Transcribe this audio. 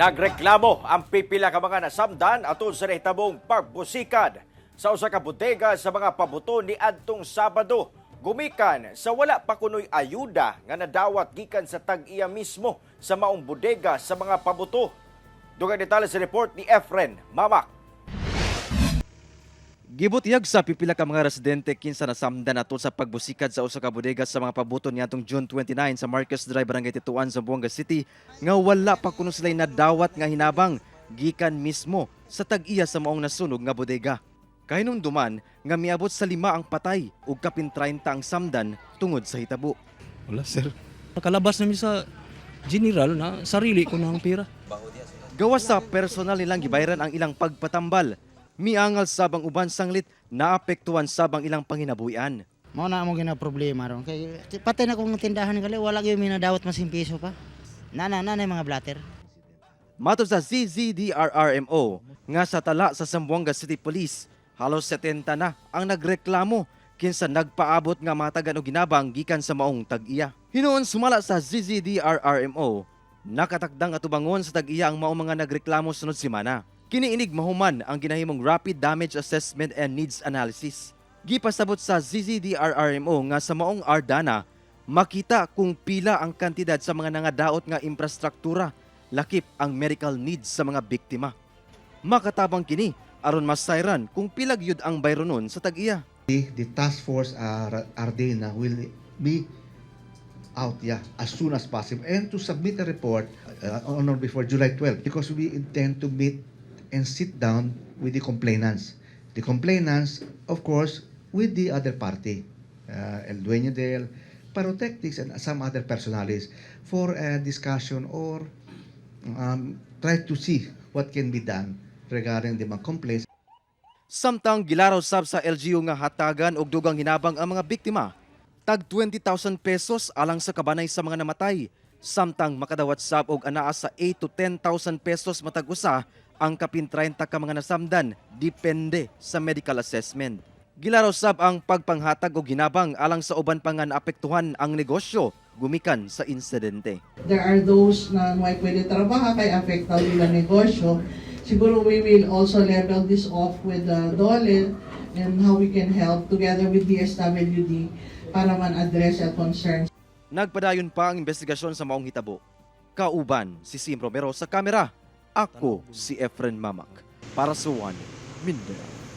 Nagreklamo ang pipila ka mga nasamdan atol sa nahitabong pagbusikad sa usa ka bodega sa mga pabuto ni adtong Sabado. Gumikan sa wala pa kunoy ayuda nga nadawat gikan sa tag-iya mismo sa maong bodega sa mga pabuto. Dugang detalye sa report ni Efren Mamak. Gibutiyag sa pipila ka mga residente kinsa nasamdan atol sa pagbusikad sa usa ka bodega sa mga pabuton niadtong June 29 sa Marcos Drive Barangay Tituan sa Buanga City nga wala pa kuno sila nadawat nga hinabang gikan mismo sa tag-iya sa maong nasunog nga bodega. Kahinumduman nga miabot sa lima ang patay ug kapin 30 ang samdan tungod sa hitabo. Wala, sir. Nakalabas namin sa general na sarili ko na ang pera. Gawas sa personal nilang gibayaran ang ilang pagpatambal, miangal sabang uban sanglit naapektuhan sabang ilang panginabuhian. Mao na mo gina problema ron kay patay na kong tindahan gali wala gyud mi nadawat mas piso pa. Nana nana mga blatter. Mato sa CZDRRMO nga sa tala sa Zamboanga City Police, halos 70 na ang nagreklamo kinsa nagpaabot nga matagan og ginabang gikan sa maong tag-iya. Hinuon sumala sa CZDRRMO, nakatakdang atubangon sa tag-iya ang maong mga nagreklamo sunod semana. Kiniinig mahuman ang ginahimong Rapid Damage Assessment and Needs Analysis. Gipasabot sa ZZDRRMO nga sa maong Ardana, makita kung pila ang kantidad sa mga nangadaot nga infrastruktura, lakip ang medical needs sa mga biktima. Makatabang kini aron masayran kung pila gyud ang bayronon sa tag-iya. the task force uh, Ardena will be out yeah as soon as possible and to submit a report uh, on or before July 12 because we intend to meet and sit down with the complainants. The complainants of course with the other party uh, El Dueño del Pyrotechnics and some other personalis for a discussion or um, try to see what can be done regarding the mga complaints. Samtang gilaraw sab sa LGU nga hatagan og dugang hinabang ang mga biktima, tag 20,000 pesos alang sa kabanay sa mga namatay. Samtang makadawat sab og anaa sa 8 to 10,000 pesos matag usa ang kapin 30 ka mga nasamdan depende sa medical assessment. Gilaraw sab ang pagpanghatag og hinabang alang sa uban pa nga naapektuhan ang negosyo gumikan sa insidente. there are those na may pwede trabaho kay afektaw nila negosyo. Siguro we will also level this off with the DOLE and how we can help together with DSWD para man address your concerns. Nagpadayon pa ang investigasyon sa maong hitabo. Kauban si Sim Romero sa kamera. Ako si Efren Mamak para sa One Mindanao.